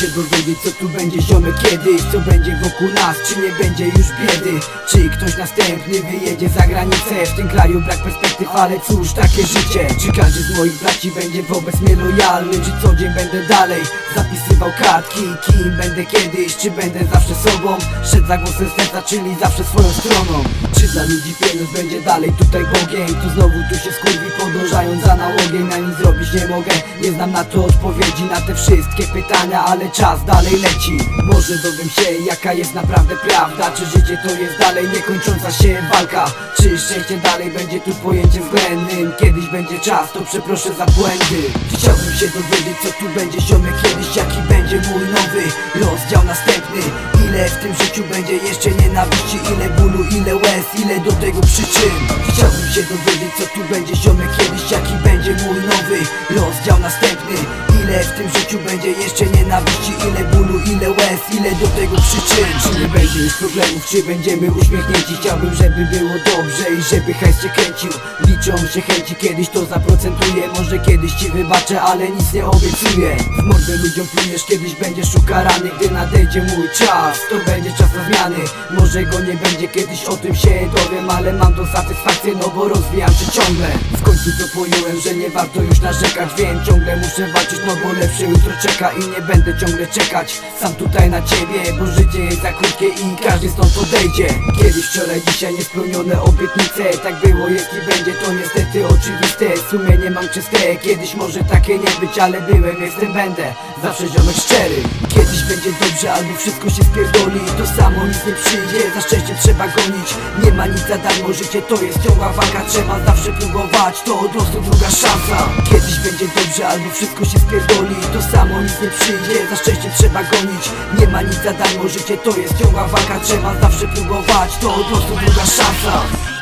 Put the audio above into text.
się dowiedzieć co tu będzie ziomek kiedyś Co będzie wokół nas, czy nie będzie już biedy. Czy ktoś następny wyjedzie za granicę? W tym kraju brak perspektyw, ale cóż takie życie. Czy każdy z moich braci będzie wobec mnie lojalny? Czy co dzień będę dalej zapisywał kartki? Kim będę kiedyś, czy będę zawsze sobą? Szedł za głosem serca, czyli zawsze swoją stroną. Czy dla ludzi pieniądz będzie dalej tutaj Bogiem? Tu znowu tu się skurwi podążając za nałogiem. Ja nic zrobić nie mogę, nie znam na to odpowiedzi Na te wszystkie pytania, ale czas dalej leci. Może dowiem się jaka jest naprawdę prawda. Czy życie to jest dalej niekończąca się walka? Czy szczęście dalej będzie tu pojęciem względnym? Kiedyś będzie czas, to przeproszę za błędy. Chciałbym się dowiedzieć co tu będzie ziomek kiedyś Jaki będzie mój nowy rozdział następny. Ile w tym życiu będzie jeszcze nienawiści? Ile bólu, ile łez, ile do tego przyczyn? Chciałbym się dowiedzieć co tu będzie ziomek kiedyś Jaki będzie mój nowy rozdział następny Ile w tym życiu będzie jeszcze nienawiści Ile bólu, ile łez, ile do tego przyczyn. Czy nie będzie już problemów, czy będziemy uśmiechnięci? Chciałbym, żeby było dobrze i żeby hajs się kręcił. Liczą się chęci, kiedyś to zaprocentuję Może kiedyś ci wybaczę, ale nic nie obiecuję. W mordę ludziom plujesz, kiedyś będziesz ukarany. Gdy nadejdzie mój czas, to będzie czas na zmiany. Może go nie będzie, kiedyś o tym się dowiem Ale mam tą satysfakcję, no bo rozwijam się ciągle. W końcu to pojąłem, że nie warto już narzekać Wiem, ciągle muszę walczyć, no bo lepsze jutro czeka I nie będę ciągle czekać sam tutaj na ciebie Bo życie jest za krótkie i każdy stąd odejdzie. Kiedyś, wczoraj, dzisiaj niespełnione obietnice. Tak było, jest i będzie, to niestety oczywiste. Sumienie mam czyste, kiedyś może takie nie być Ale byłem, jestem, będę, zawsze ziomek szczery. Kiedyś będzie dobrze, albo wszystko się spierdoli. To samo nic nie przyjdzie, za szczęściem trzeba gonić. Nie ma nic za darmo, życie to jest ciągła walka. Trzeba zawsze próbować, to od losu druga szansa. Kiedyś będzie dobrze, albo wszystko się spierdoli. To samo nic nie przyjdzie, za szczęściem trzeba gonić. Nie ma nic za darmo, życie to jest ciągła walka. Trzeba zawsze próbować, to od losu druga szansa